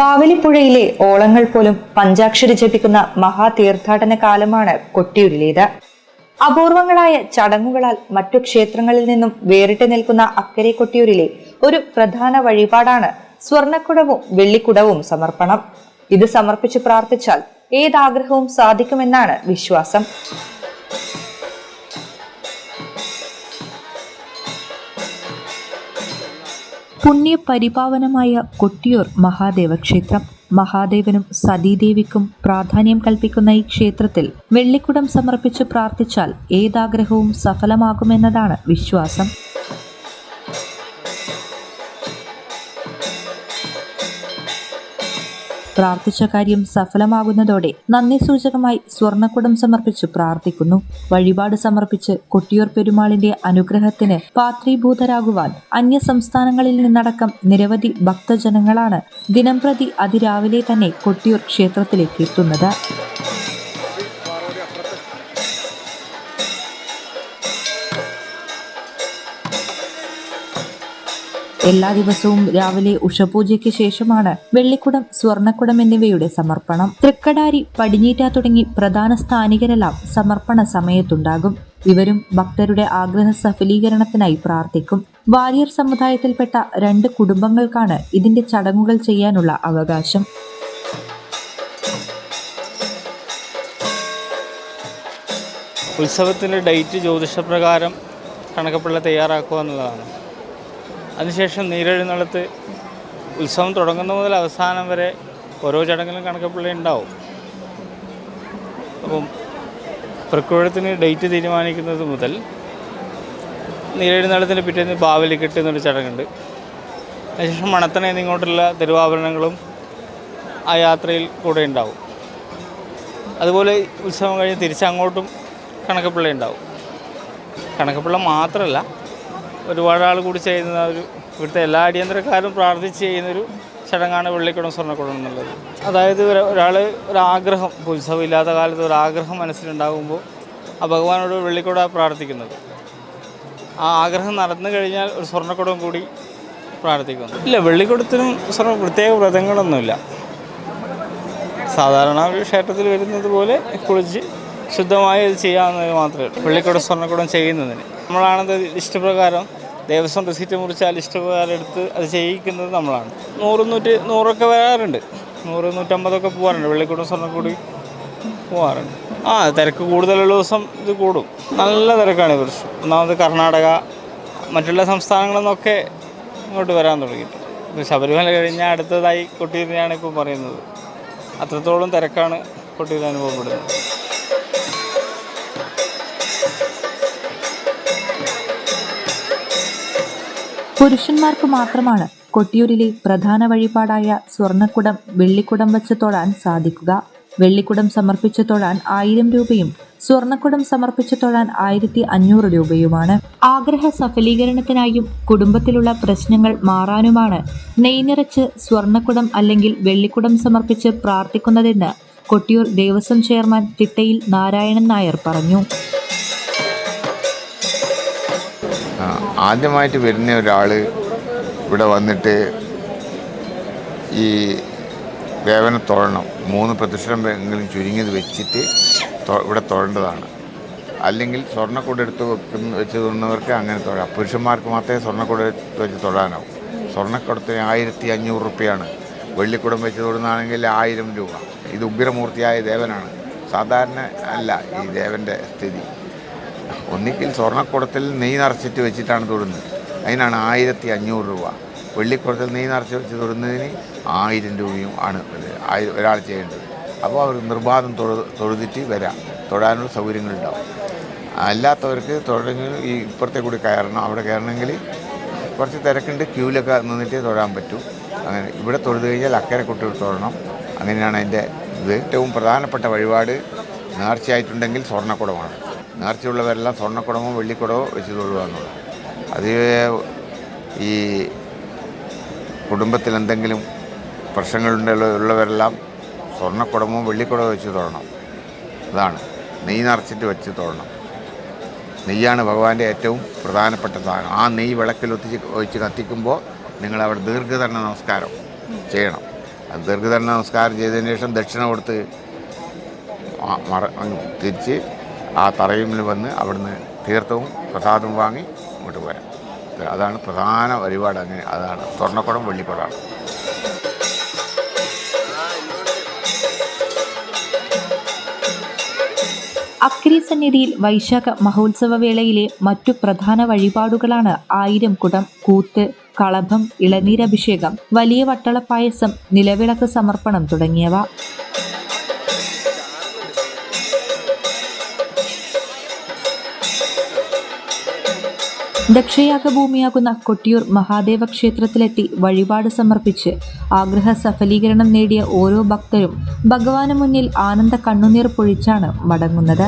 ബാവലിപ്പുഴയിലെ ഓളങ്ങൾ പോലും പഞ്ചാക്ഷരി ജപിക്കുന്ന മഹാതീർത്ഥാടന കാലമാണ് കൊട്ടിയൂരിലേത് അപൂർവങ്ങളായ ചടങ്ങുകളാൽ മറ്റു ക്ഷേത്രങ്ങളിൽ നിന്നും വേറിട്ട് നിൽക്കുന്ന അക്കരെ കൊട്ടിയൂരിലെ ഒരു പ്രധാന വഴിപാടാണ് സ്വർണക്കുടവും വെള്ളിക്കുടവും സമർപ്പണം. ഇത് സമർപ്പിച്ച് പ്രാർത്ഥിച്ചാൽ ഏതാഗ്രഹവും സാധിക്കുമെന്നാണ് വിശ്വാസം. പുണ്യപരിപാവനമായ കൊട്ടിയൂർ മഹാദേവ ക്ഷേത്രം മഹാദേവനും സതീദേവിക്കും പ്രാധാന്യം കൽപ്പിക്കുന്ന ഈ ക്ഷേത്രത്തിൽ വെള്ളിക്കുടം സമർപ്പിച്ച് പ്രാർത്ഥിച്ചാൽ ഏതാഗ്രഹവും സഫലമാകുമെന്നതാണ് വിശ്വാസം. പ്രാർത്ഥിച്ച കാര്യം സഫലമാകുന്നതോടെ നന്ദി സൂചകമായി സ്വർണക്കുടം സമർപ്പിച്ച് പ്രാർത്ഥിക്കുന്നു. വഴിപാട് സമർപ്പിച്ച് കൊട്ടിയൂർ പെരുമാളിന്റെ അനുഗ്രഹത്തിന് പാത്രീഭൂതരാകുവാൻ അന്യ സംസ്ഥാനങ്ങളിൽ നിന്നടക്കം നിരവധി ഭക്തജനങ്ങളാണ് ദിനംപ്രതി അതിരാവിലെ തന്നെ കൊട്ടിയൂർ ക്ഷേത്രത്തിലേക്ക് എത്തുന്നത്. എല്ലാ ദിവസവും രാവിലെ ഉഷപൂജയ്ക്ക് ശേഷമാണ് വെള്ളിക്കുടം സ്വർണക്കുടം എന്നിവയുടെ സമർപ്പണം. തൃക്കടാരി പടിഞ്ഞീറ്റ തുടങ്ങി പ്രധാന സ്ഥാനികരെല്ലാം സമർപ്പണ സമയത്തുണ്ടാകും. ഇവരും ഭക്തരുടെ ആഗ്രഹ സഫലീകരണത്തിനായി പ്രാർത്ഥിക്കും. വാര്യർ സമുദായത്തിൽപ്പെട്ട രണ്ട് കുടുംബങ്ങൾക്കാണ് ഇതിന്റെ ചടങ്ങുകൾ ചെയ്യാനുള്ള അവകാശം. ഉത്സവത്തിന്റെ ഡേറ്റ് ജ്യോതിഷപ്രകാരം കണക്കപ്പിള്ള തയ്യാറാക്കുക എന്നുള്ളതാണ്. അതിനുശേഷം നീരെഴുന്നള്ളത്ത് ഉത്സവം തുടങ്ങുന്ന മുതൽ അവസാനം വരെ ഓരോ ചടങ്ങിലും കണക്കപ്പിള്ള ഉണ്ടാവും. അപ്പം പ്രക്കുഴത്തിന് ഡേറ്റ് തീരുമാനിക്കുന്നത് മുതൽ നീരെഴുന്നള്ളത്തിന്റെ പിറ്റേന്ന് ബാവലിക്കെട്ട് എന്നൊരു ചടങ്ങുണ്ട്. അതിനുശേഷം മണത്തണയിൽ എന്നിങ്ങോട്ടുള്ള തിരുവാഭരണങ്ങളും ആ യാത്രയിൽ കൂടെ ഉണ്ടാവും. അതുപോലെ ഉത്സവം കഴിഞ്ഞ് തിരിച്ചങ്ങോട്ടും കണക്കപ്പിള്ള ഉണ്ടാവും. കണക്കപ്പിള്ള മാത്രമല്ല ഒരുപാട് ആൾ കൂടി ചെയ്യുന്ന ഒരു ഇവിടുത്തെ എല്ലാ അടിയന്തരക്കാരും പ്രാർത്ഥിച്ച് ചെയ്യുന്നൊരു ചടങ്ങാണ് വെള്ളിക്കുടം സ്വർണക്കുടം എന്നുള്ളത്. അതായത് ഒരാൾ ഒരാഗ്രഹം ഇപ്പോൾ ഉത്സവം ഇല്ലാത്ത കാലത്ത് ഒരാഗ്രഹം മനസ്സിലുണ്ടാകുമ്പോൾ ആ ഭഗവാനോട് വെള്ളിക്കുട പ്രാർത്ഥിക്കുന്നത്. ആ ആഗ്രഹം നടന്നു കഴിഞ്ഞാൽ ഒരു സ്വർണക്കുടം കൂടി പ്രാർത്ഥിക്കുന്നു. ഇല്ല വെള്ളിക്കുടത്തിനും സ്വർണ പ്രത്യേക വ്രതങ്ങളൊന്നുമില്ല. സാധാരണ ഒരു ക്ഷേത്രത്തിൽ വരുന്നത് പോലെ കുളിച്ച് ശുദ്ധമായി ഇത് ചെയ്യാവുന്നത് മാത്രമേ ഉള്ളൂ. വെള്ളിക്കുടം സ്വർണക്കുടം ചെയ്യുന്നതിന്. നമ്മളാണത് ഇഷ്ടപ്രകാരം ദേവസ്വം റിസീറ്റ് മുറിച്ചാൽ ഇഷ്ടപ്രകാരം എടുത്ത് അത് ചെയ്യിക്കുന്നത് നമ്മളാണ്. നൂറ് നൂറ്റി നൂറൊക്കെ വരാറുണ്ട്. നൂറ് നൂറ്റമ്പതൊക്കെ പോകാറുണ്ട് വെള്ളിക്കൂടും സ്വർണക്കൂടി പോകാറുണ്ട് ആ തിരക്ക് കൂടുതലുള്ള ദിവസം ഇത് കൂടും. നല്ല തിരക്കാണ് ഈ വർഷം. ഒന്നാമത് കർണാടക മറ്റുള്ള സംസ്ഥാനങ്ങളിൽ നിന്നൊക്കെ ഇങ്ങോട്ട് വരാൻ തുടങ്ങിയിട്ടുണ്ട് ശബരിമല കഴിഞ്ഞാൽ അടുത്തതായി കൊട്ടിയൂരിനെയാണ് ഇപ്പോൾ പറയുന്നത്. അത്രത്തോളം തിരക്കാണ് കൊട്ടിയൂർ അനുഭവപ്പെടുന്നത്. പുരുഷന്മാർക്ക് മാത്രമാണ് കൊട്ടിയൂരിലെ പ്രധാന വഴിപാടായ സ്വർണക്കുടം വെള്ളിക്കുടം വെച്ച് തൊഴാൻ സാധിക്കുക. വെള്ളിക്കുടം സമർപ്പിച്ച് തൊഴാൻ ആയിരം രൂപയും സ്വർണക്കുടം സമർപ്പിച്ച് തൊഴാൻ ആയിരത്തി അഞ്ഞൂറ് രൂപയുമാണ്. ആഗ്രഹ സഫലീകരണത്തിനായും കുടുംബത്തിലുള്ള പ്രശ്നങ്ങൾ മാറാനുമാണ് നെയ്നിറച്ച് സ്വർണക്കുടം അല്ലെങ്കിൽ വെള്ളിക്കുടം സമർപ്പിച്ച് പ്രാർത്ഥിക്കുന്നതെന്ന് കൊട്ടിയൂർ ദേവസ്വം ചെയർമാൻ തിട്ടയിൽ നാരായണൻ നായർ പറഞ്ഞു. ആദ്യമായിട്ട് വരുന്ന ഒരാൾ ഇവിടെ വന്നിട്ട് ഈ ദേവനെ തൊഴണം. മൂന്ന് പ്രതിഷ്ഠം എങ്കിലും ചുരുങ്ങിയത് വെച്ചിട്ട് ഇവിടെ തൊഴേണ്ടതാണ്. അല്ലെങ്കിൽ സ്വർണക്കൂട് എടുത്ത് വെക്കുന്ന വെച്ച് തൊടുന്നവർക്ക് അങ്ങനെ തൊഴാം. പുരുഷന്മാർക്ക് മാത്രമേ സ്വർണക്കൂട് വെച്ച് തൊഴാനാവും. സ്വർണക്കുടത്തിന് ആയിരത്തി അഞ്ഞൂറ് റുപ്യാണ്. വെള്ളിക്കുടം വെച്ച് തൊടുന്നതാണെങ്കിൽ ആയിരം രൂപ. ഇത് ഉഗ്രമൂർത്തിയായ ദേവനാണ്. സാധാരണ അല്ല ഈ ദേവന്റെ സ്ഥിതി. ഒന്നിക്കിൽ സ്വർണക്കുടത്തിൽ നെയ് നിറച്ചിട്ട് വെച്ചിട്ടാണ് തൊടുന്നത്. അതിനാണ് ആയിരത്തി അഞ്ഞൂറ് രൂപ. വെള്ളിക്കുടത്തിൽ നെയ് നിറച്ച് വെച്ച് തൊടുന്നതിന് ആയിരം രൂപയും ആണ് ഒരാൾ ചെയ്യേണ്ടത്. അപ്പോൾ അവർ നിർബാധം തൊഴു തൊഴുതിട്ട് വരാം. തൊഴാനുള്ള സൗകര്യങ്ങളുണ്ടാവും അല്ലാത്തവർക്ക് തൊഴിലെങ്കിൽ ഈ ഇപ്പുറത്തെ കൂടി കയറണം. അവിടെ കയറണമെങ്കിൽ കുറച്ച് തിരക്കുണ്ട്. ക്യൂവിലൊക്കെ നിന്നിട്ട് തൊഴാൻ പറ്റും. അങ്ങനെ ഇവിടെ തൊഴുത് കഴിഞ്ഞാൽ അക്കരെ കുട്ടികൾ തൊഴണം അങ്ങനെയാണ് അതിന്റെ ഏറ്റവും പ്രധാനപ്പെട്ട വഴിപാട് നേർച്ചയായിട്ടുണ്ടെങ്കിൽ സ്വർണക്കുടമാണ്. നേർച്ചയുള്ളവരെല്ലാം സ്വർണക്കുടമോ വെള്ളിക്കുടമോ വെച്ച് തൊഴുക എന്നുള്ളത്. അത് ഈ കുടുംബത്തിൽ എന്തെങ്കിലും പ്രശ്നങ്ങളുണ്ടല്ലോ ഉള്ളവരെല്ലാം സ്വർണക്കുടമോ വെള്ളിക്കുടമോ വെച്ച് തൊഴണം. അതാണ്. നെയ്യ് നിറച്ചിട്ട് വെച്ച് തൊഴണം. നെയ്യാണ് ഭഗവാന്റെ ഏറ്റവും പ്രധാനപ്പെട്ട സാധനം. ആ നെയ്യ് വിളക്കിൽ ഒത്തിച്ച് ഒഴിച്ച് കത്തിക്കുമ്പോൾ നിങ്ങൾ അവിടെ ദീർഘതരണ നമസ്കാരം ചെയ്യണം. അത് ദീർഘതരണ നമസ്കാരം ചെയ്തതിന് ശേഷം ദക്ഷിണ കൊടുത്ത് തിരിച്ച് ആ തറയിൽ വന്ന് അവിടുന്ന് തീർത്ഥവും പ്രസാദവും വാങ്ങി ഇങ്ങോട്ട് പോരാം. അതാണ് പ്രധാന വഴിപാട് അങ്ങനെ അതാണ് സ്വർണക്കുടം വെള്ളിക്കുടമാണ്. അക്രി സന്നിധിയിൽ വൈശാഖ മഹോത്സവ വേളയിലെ മറ്റു പ്രധാന വഴിപാടുകളാണ് ആയിരം കുടം കൂത്ത് കളഭം ഇളനീരഭിഷേകം വലിയ വട്ടളപ്പായസം നിലവിളക്ക് സമർപ്പണം തുടങ്ങിയവ. ദക്ഷയാഗ ഭൂമിയാകുന്ന കൊട്ടിയൂർ മഹാദേവ ക്ഷേത്രത്തിലെത്തി വഴിപാട് സമർപ്പിച്ച് ആഗ്രഹ സഫലീകരണം നേടിയ ഓരോ ഭക്തരും ഭഗവാന് മുന്നിൽ ആനന്ദ കണ്ണുനീർ പൊഴിച്ചാണ് മടങ്ങുന്നത്.